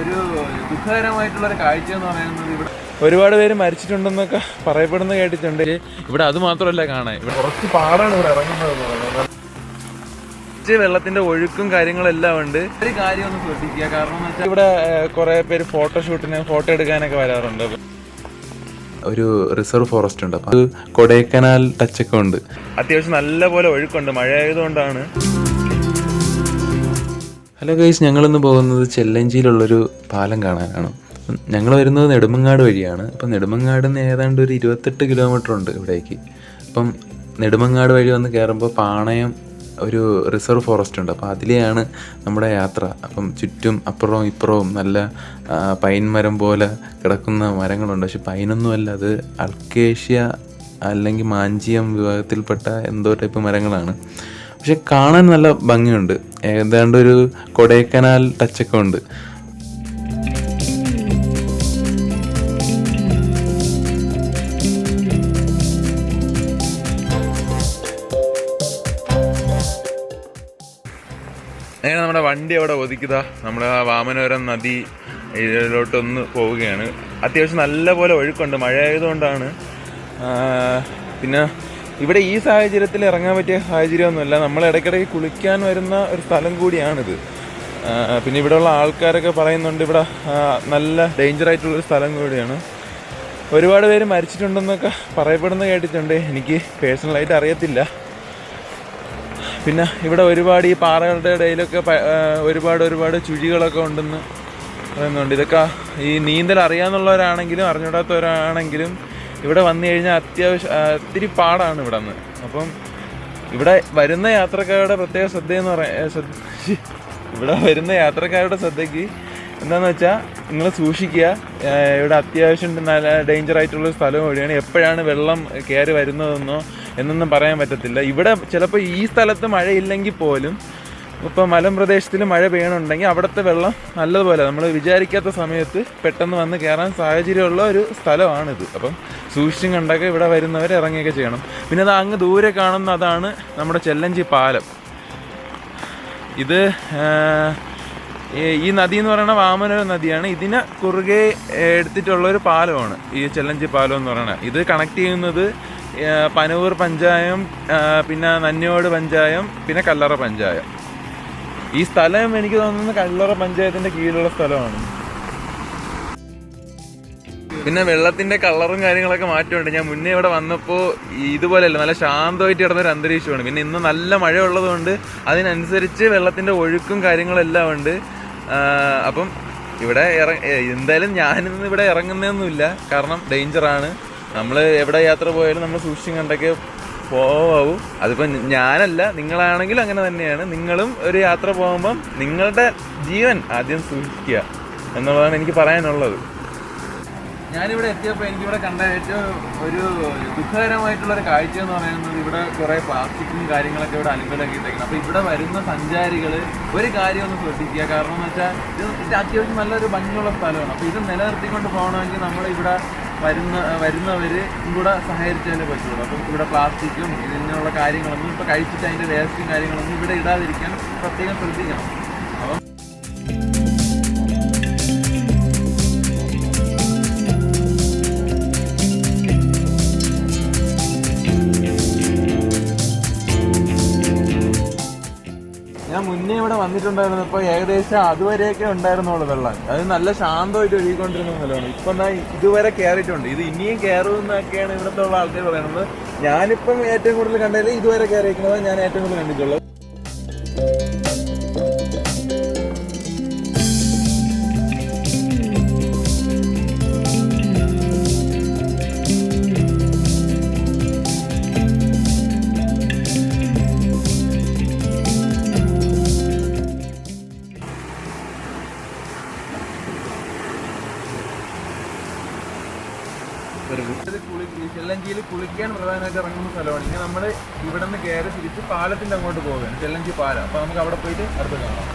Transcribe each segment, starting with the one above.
ഒരു ദുഃഖകരമായിട്ടുള്ള ഒരു കാഴ്ച എന്ന് പറയുന്നത് ഇവിടെ ഒരുപാട് പേര് മരിച്ചിട്ടുണ്ടെന്നൊക്കെ പറയപ്പെടുന്ന കേട്ടിട്ടുണ്ട്. ഇവിടെ അത് മാത്രമല്ല കാണാൻ. ഇവിടെ കുറച്ച് പാടാണ് ഇവിടെ ഇറങ്ങുന്നത് വെള്ളത്തിന്റെ ഒഴുക്കും കാര്യങ്ങളും എല്ലാം ഉണ്ട്. ഒരു കാര്യം ഒന്ന് ശ്രദ്ധിക്കുക. കാരണം എന്ന് വെച്ചാൽ ഇവിടെ കുറെ പേര് ഫോട്ടോഷൂട്ടിന് ഫോട്ടോ എടുക്കാനൊക്കെ വരാറുണ്ട്. ഒരു റിസർവ് ഫോറസ്റ്റ് ഉണ്ട്. അപ്പോൾ അത് കൊടൈക്കനാൽ ടച്ചൊക്കെ ഉണ്ട്. അത്യാവശ്യം നല്ല പോലെ ഒഴുക്കുണ്ട്. മഴ ആയതുകൊണ്ടാണ് ഹലോ ഗൈസ് ഞങ്ങളിന്ന് പോകുന്നത് ചെല്ലഞ്ചിയിലുള്ളൊരു പാലം കാണാനാണ്. ഞങ്ങൾ വരുന്നത് നെടുമങ്ങാട് വഴിയാണ്. അപ്പം നെടുമങ്ങാട് നിന്ന് ഏതാണ്ട് ഒരു ഇരുപത്തെട്ട് കിലോമീറ്റർ ഉണ്ട് ഇവിടേക്ക്. അപ്പം നെടുമങ്ങാട് വഴി വന്ന് കയറുമ്പോൾ പാണയം ഒരു റിസർവ് ഫോറസ്റ്റ് ഉണ്ട്. അപ്പോൾ അതിലെയാണ് നമ്മുടെ യാത്ര. അപ്പം ചുറ്റും അപ്പുറവും ഇപ്പുറവും നല്ല പൈൻ മരം പോലെ കിടക്കുന്ന മരങ്ങളുണ്ട്. പക്ഷെ പൈനൊന്നുമല്ല അത് അൾക്കേഷ്യ അല്ലെങ്കിൽ മാഞ്ചിയം വിഭാഗത്തിൽപ്പെട്ട എന്തോ ടൈപ്പ് മരങ്ങളാണ്. പക്ഷെ കാണാൻ നല്ല ഭംഗിയുണ്ട്. ഏതാണ്ട് ഒരു കൊടൈക്കനാൽ ടച്ചൊക്കെ ഉണ്ട്. നമ്മുടെ വണ്ടി അവിടെ ഒതുക്കിതാ നമ്മുടെ ആ വാമനപുരം നദി ഇതിലോട്ടൊന്ന് പോവുകയാണ്. അത്യാവശ്യം നല്ല പോലെ ഒഴുക്കുണ്ട്. മഴ ആയതുകൊണ്ടാണ് പിന്നെ ഇവിടെ ഈ സാഹചര്യത്തിൽ ഇറങ്ങാൻ പറ്റിയ സാഹചര്യമൊന്നുമല്ല. നമ്മൾ ഇടയ്ക്കിടയ്ക്ക് കുളിക്കാൻ വരുന്ന ഒരു സ്ഥലം കൂടിയാണിത്. പിന്നെ ഇവിടെയുള്ള ആൾക്കാരൊക്കെ പറയുന്നുണ്ട് ഇവിടെ നല്ല ഡേഞ്ചർ ആയിട്ടുള്ളൊരു സ്ഥലം കൂടിയാണ്. ഒരുപാട് പേര് മരിച്ചിട്ടുണ്ടെന്നൊക്കെ പറയപ്പെടുന്ന കേട്ടിട്ടുണ്ട്. എനിക്ക് പേഴ്സണലായിട്ട് അറിയത്തില്ല. പിന്നെ ഇവിടെ ഒരുപാട് ഈ പാറകളുടെ ഇടയിലൊക്കെ ഒരുപാട് ഒരുപാട് ചുഴികളൊക്കെ ഉണ്ടെന്ന് പറയുന്നുണ്ട്. ഇതൊക്കെ ഈ നീന്തൽ അറിയാന്നുള്ളവരാണെങ്കിലും അറിഞ്ഞൂടാത്തവരാണെങ്കിലും ഇവിടെ വന്നു കഴിഞ്ഞാൽ അത്യാവശ്യം ഒത്തിരി പാടാണ് ഇവിടെ നിന്ന് അപ്പം ഇവിടെ വരുന്ന യാത്രക്കാരുടെ പ്രത്യേക ശ്രദ്ധ എന്ന് പറയാൻ ഇവിടെ വരുന്ന യാത്രക്കാരുടെ ശ്രദ്ധയ്ക്ക് എന്താന്ന് വെച്ചാൽ നിങ്ങൾ സൂക്ഷിക്കുക. ഇവിടെ അത്യാവശ്യം നല്ല ഡേഞ്ചർ ആയിട്ടുള്ള സ്ഥലം കൂടിയാണ് എപ്പോഴാണ് വെള്ളം കയറി വരുന്നതെന്നോ എന്നൊന്നും പറയാൻ പറ്റത്തില്ല. ഇവിടെ ചിലപ്പോൾ ഈ സ്ഥലത്ത് മഴയില്ലെങ്കിൽ പോലും ഇപ്പോൾ മലമ്പ്രദേശത്തിൽ മഴ പെയ്യണുണ്ടെങ്കിൽ അവിടുത്തെ വെള്ളം നല്ലതുപോലെ നമ്മൾ വിചാരിക്കാത്ത സമയത്ത് പെട്ടെന്ന് വന്ന് കയറാൻ സാഹചര്യമുള്ള ഒരു സ്ഥലമാണിത്. അപ്പം സൂക്ഷിച്ചും കണ്ടൊക്കെ ഇവിടെ വരുന്നവർ ഇറങ്ങുകയൊക്കെ ചെയ്യണം. പിന്നെ അത് അങ്ങ് ദൂരെ കാണുന്ന അതാണ് നമ്മുടെ ചെല്ലഞ്ചി പാലം. ഇത് ഈ- നദി എന്ന് പറയുന്ന വാമന നദിയാണ്. ഇതിനെ കുറുകെ എടുത്തിട്ടുള്ള ഒരു പാലമാണ് ഈ ചെല്ലഞ്ചി പാലം എന്ന് പറയുന്നത്. ഇത് കണക്ട് ചെയ്യുന്നത് പനവൂർ പഞ്ചായം പിന്നെ നന്യോട് പഞ്ചായം പിന്നെ കല്ലറ പഞ്ചായം. ഈ സ്ഥലം എനിക്ക് തോന്നുന്നത് കല്ലറ പഞ്ചായത്തിന്റെ കീഴിലുള്ള സ്ഥലമാണ്. പിന്നെ വെള്ളത്തിന്റെ കളറും കാര്യങ്ങളൊക്കെ മാറ്റമുണ്ട്. ഞാൻ മുന്നേ ഇവിടെ വന്നപ്പോൾ ഇതുപോലെയല്ല നല്ല ശാന്തമായിട്ട് കിടന്ന ഒരു അന്തരീക്ഷമാണ്. പിന്നെ ഇന്ന് നല്ല മഴ ഉള്ളതുകൊണ്ട് അതിനനുസരിച്ച് വെള്ളത്തിന്റെ ഒഴുക്കും കാര്യങ്ങളെല്ലാം ഉണ്ട്. അപ്പം ഇവിടെ ഇറ എന്തായാലും ഞാനിന്ന് ഇവിടെ ഇറങ്ങുന്നതൊന്നുമില്ല. കാരണം ഡേഞ്ചറാണ് നമ്മൾ എവിടെ യാത്ര പോയാലും നമ്മൾ സൂക്ഷിച്ചും കണ്ടൊക്കെ പോവാവൂ. അതിപ്പോൾ ഞാനല്ല നിങ്ങളാണെങ്കിലും അങ്ങനെ തന്നെയാണ്. നിങ്ങളും ഒരു യാത്ര പോകുമ്പം നിങ്ങളുടെ ജീവൻ ആദ്യം സൂക്ഷിക്കുക എന്നുള്ളതാണ് എനിക്ക് പറയാനുള്ളത്. ഞാനിവിടെ എത്തിയപ്പോൾ എനിക്കിവിടെ കണ്ട ഏറ്റവും ഒരു ദുഃഖകരമായിട്ടുള്ള ഒരു കാഴ്ച എന്ന് പറയുന്നത് ഇവിടെ കുറേ പ്ലാസ്റ്റിക്കും കാര്യങ്ങളൊക്കെ ഇവിടെ അലുമ്പലാക്കിയിട്ടേക്കണം അപ്പോൾ ഇവിടെ വരുന്ന സഞ്ചാരികൾ ഒരു കാര്യം ഒന്ന് ശ്രദ്ധിക്കുക. കാരണം എന്ന് വെച്ചാൽ ഇത് ഇത് അത്യാവശ്യം നല്ലൊരു ഭംഗിയുള്ള സ്ഥലമാണ്. അപ്പോൾ ഇത് നിലനിർത്തിക്കൊണ്ട് പോകണമെങ്കിൽ നമ്മൾ ഇവിടെ വരുന്ന വരുന്നവർ കൂടെ സഹകരിച്ചാലേ പറ്റുള്ളൂ. അപ്പം ഇവിടെ പ്ലാസ്റ്റിക്കും ഇതിനുള്ള കാര്യങ്ങളൊന്നും ഇപ്പോൾ കഴിച്ചിട്ട് അതിന്റെ വേസ്റ്റും കാര്യങ്ങളൊന്നും ഇവിടെ ഇടാതിരിക്കാൻ പ്രത്യേകം ശ്രദ്ധിക്കണം. ഞാൻ മുന്നേ ഇവിടെ വന്നിട്ടുണ്ടായിരുന്നു. ഇപ്പോൾ ഏകദേശം അതുവരെയൊക്കെ ഉണ്ടായിരുന്നുള്ളൂ വെള്ളം. അത് നല്ല ശാന്തമായിട്ട് ഒഴുകിക്കൊണ്ടിരുന്ന സ്ഥലമാണ്. ഇപ്പം എന്നാ ഇതുവരെ കയറിയിട്ടുണ്ട് ഇത് ഇനിയും കയറുമെന്നൊക്കെയാണ് ഇവിടുത്തെ ഉള്ള ആൾക്കാർ പറയുന്നത്. ഞാനിപ്പം ഏറ്റവും കൂടുതൽ കണ്ടതിൽ ഇതുവരെ കയറിയിരിക്കുന്നത് ഞാൻ ഏറ്റവും കൂടുതൽ കണ്ടിട്ടുള്ളത്. കുളിക്കാൻ പ്രധാനമായിട്ട് ഇറങ്ങുന്ന സ്ഥലമാണ്. ഇങ്ങനെ നമ്മൾ ഇവിടെ നിന്ന് കയറി തിരിച്ച് പാലത്തിന്റെ അങ്ങോട്ട് പോവുകയാണ്. ചെല്ലഞ്ചി പാലം. അപ്പോൾ നമുക്ക് അവിടെ പോയിട്ട് അടുത്ത് കാണാം.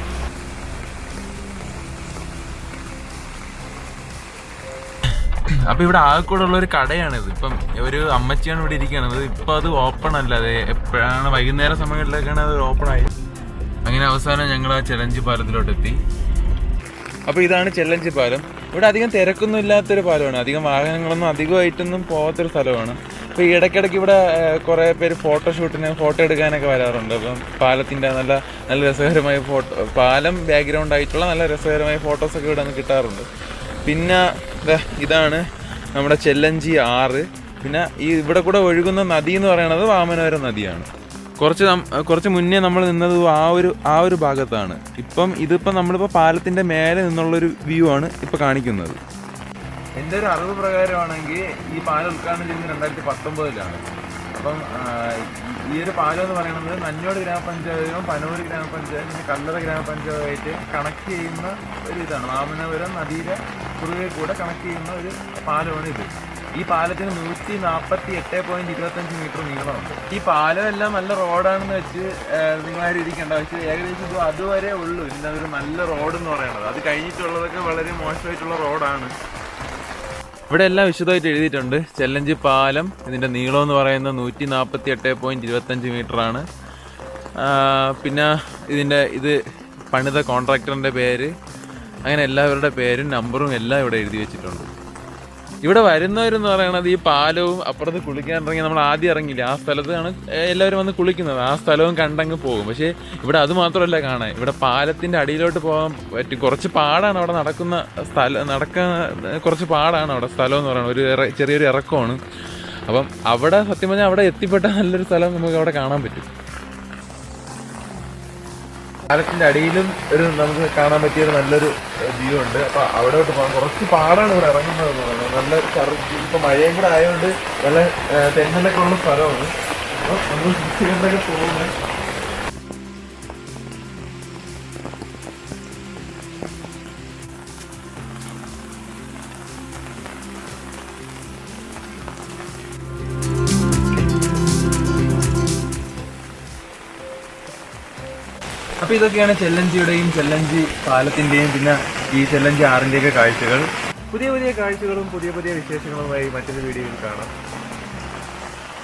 അപ്പൊ ഇവിടെ ആകെക്കൂടെ ഉള്ള ഒരു കടയാണിത്. ഇപ്പം ഒരു അമ്മച്ചിയാണ് ഇവിടെ ഇരിക്കുന്നത് ഇപ്പൊ അത് ഓപ്പൺ അല്ല. അത് എപ്പോഴാണ്? വൈകുന്നേര സമയങ്ങളിലൊക്കെയാണ് അത് ഓപ്പൺ ആയി. അങ്ങനെ അവസാനം ഞങ്ങൾ ആ ചെലഞ്ചി പാലത്തിലോട്ട് എത്തി അപ്പൊ ഇതാണ് ചെല്ലഞ്ചി പാലം. ഇവിടെ അധികം തിരക്കൊന്നും ഇല്ലാത്തൊരു പാലമാണ്. അധികം വാഹനങ്ങളൊന്നും അധികമായിട്ടൊന്നും പോകാത്തൊരു സ്ഥലമാണ്. അപ്പോൾ ഈ ഇടയ്ക്കിടയ്ക്ക് ഇവിടെ കുറേ പേര് ഫോട്ടോഷൂട്ടിന് ഫോട്ടോ എടുക്കാനൊക്കെ വരാറുണ്ട്. അപ്പം പാലത്തിന്റെ നല്ല നല്ല രസകരമായ ഫോട്ടോ പാലം ബാക്ക്ഗ്രൗണ്ട് ആയിട്ടുള്ള നല്ല രസകരമായ ഫോട്ടോസൊക്കെ ഇവിടെ നിന്ന് കിട്ടാറുണ്ട്. പിന്നെ ഇതാണ് നമ്മുടെ ചെല്ലഞ്ചി ആറ്. പിന്നെ ഈ ഇവിടെ കൂടെ ഒഴുകുന്ന നദി എന്ന് പറയുന്നത് വാമനോര നദിയാണ്. കുറച്ച് കുറച്ച് മുന്നേ നമ്മൾ നിന്നത് ആ ഒരു ആ ഒരു ഭാഗത്താണ്. ഇപ്പം ഇതിപ്പം നമ്മളിപ്പോൾ പാലത്തിന്റെ മേലെ നിന്നുള്ളൊരു വ്യൂ ആണ് ഇപ്പോൾ കാണിക്കുന്നത്. എന്റെ ഒരു അറിവ് പ്രകാരമാണെങ്കിൽ ഈ പാലം ഉദ്ഘാടനം ചെയ്യുന്നത് രണ്ടായിരത്തി പത്തൊമ്പതിലാണ് അപ്പം ഈ ഒരു പാലം എന്ന് പറയുന്നത് നന്നോട് ഗ്രാമപഞ്ചായത്തും പനൂർ ഗ്രാമപഞ്ചായത്തും പിന്നെ കല്ലറ ഗ്രാമപഞ്ചായത്തായിട്ട് കണക്ട് ചെയ്യുന്ന ഒരു ഇതാണ്. വാമനപുരം നദിയിലെ കുറുകെ കൂടെ കണക്ട് ചെയ്യുന്ന ഒരു പാലമാണ് ഇത് ഈ പാലത്തിന് നൂറ്റി നാൽപ്പത്തി എട്ട് പോയിന്റ് ഇരുപത്തഞ്ച് മീറ്റർ നീളമുണ്ട്. ഈ പാലം എല്ലാം നല്ല റോഡാണെന്ന് വെച്ച് നിങ്ങളാരും ഇരിക്കേണ്ട. പക്ഷേ ഏകദേശം ഇത് അതുവരെ ഉള്ളൂ. ഇതിന്റെ ഒരു നല്ല റോഡ് എന്ന് പറയുന്നത്. അത് കഴിഞ്ഞിട്ടുള്ളതൊക്കെ വളരെ മോശമായിട്ടുള്ള റോഡാണ്. ഇവിടെ എല്ലാം വിശദമായിട്ട് എഴുതിയിട്ടുണ്ട്. ചെല്ലഞ്ച് പാലം ഇതിന്റെ നീളം എന്ന് പറയുന്നത് നൂറ്റി നാൽപ്പത്തി എട്ട് പോയിന്റ് ഇരുപത്തഞ്ച് മീറ്ററാണ് പിന്നെ ഇതിന്റെ ഇത് പണിത കോൺട്രാക്ടറിന്റെ പേര് അങ്ങനെ എല്ലാവരുടെ പേരും നമ്പറും എല്ലാം ഇവിടെ എഴുതി വെച്ചിട്ടുണ്ട്. ഇവിടെ വരുന്നവരെന്ന് പറയുന്നത് ഈ പാലവും അപ്പുറത്ത് കുളിക്കാൻ ഇറങ്ങി നമ്മൾ ആദ്യം ഇറങ്ങില്ല ആ സ്ഥലത്താണ് എല്ലാവരും വന്ന് കുളിക്കുന്നത്. ആ സ്ഥലവും കണ്ടങ്ങ് പോകും. പക്ഷേ ഇവിടെ അത് മാത്രമല്ല കാണാൻ. ഇവിടെ പാലത്തിന്റെ അടിയിലോട്ട് പോകാൻ പറ്റും. കുറച്ച് പാടാണ് അവിടെ നടക്കുന്ന സ്ഥലം നടക്കാൻ കുറച്ച് പാടാണ് അവിടെ സ്ഥലം എന്ന് പറയുന്നത്. ഒരു ചെറിയൊരു ഇറക്കമാണ്. അപ്പം അവിടെ സത്യം പറഞ്ഞാൽ അവിടെ എത്തിപ്പെട്ട നല്ലൊരു സ്ഥലം നമുക്ക് അവിടെ കാണാൻ പറ്റും. പാലത്തിന്റെ അടിയിലും ഒരു നമുക്ക് കാണാൻ പറ്റിയ ഒരു നല്ലൊരു വ്യൂ ഉണ്ട്. അപ്പൊ അവിടോട്ട് പോകാൻ കുറച്ച് പാടാണ് ഇവിടെ ഇറങ്ങുന്നത് എന്ന് പറയുന്നത്. നല്ല ഇപ്പൊ മഴയും കൂടെ ആയതുകൊണ്ട് നല്ല തെങ്ങിലൊക്കെ ഉള്ള സ്ഥലമാണ്. അപ്പൊ നമ്മൾ പോകുന്നത്. അപ്പോൾ ഇതൊക്കെയാണ് ചെല്ലഞ്ചിയുടെയും ചെല്ലഞ്ചി പാലത്തിന്റെയും പിന്നെ ഈ ചെല്ലഞ്ചി ആറിന്റെയൊക്കെ കാഴ്ചകൾ. പുതിയ പുതിയ കാഴ്ചകളും പുതിയ പുതിയ വിശേഷങ്ങളുമായി മറ്റൊരു വീഡിയോയിൽ കാണാം.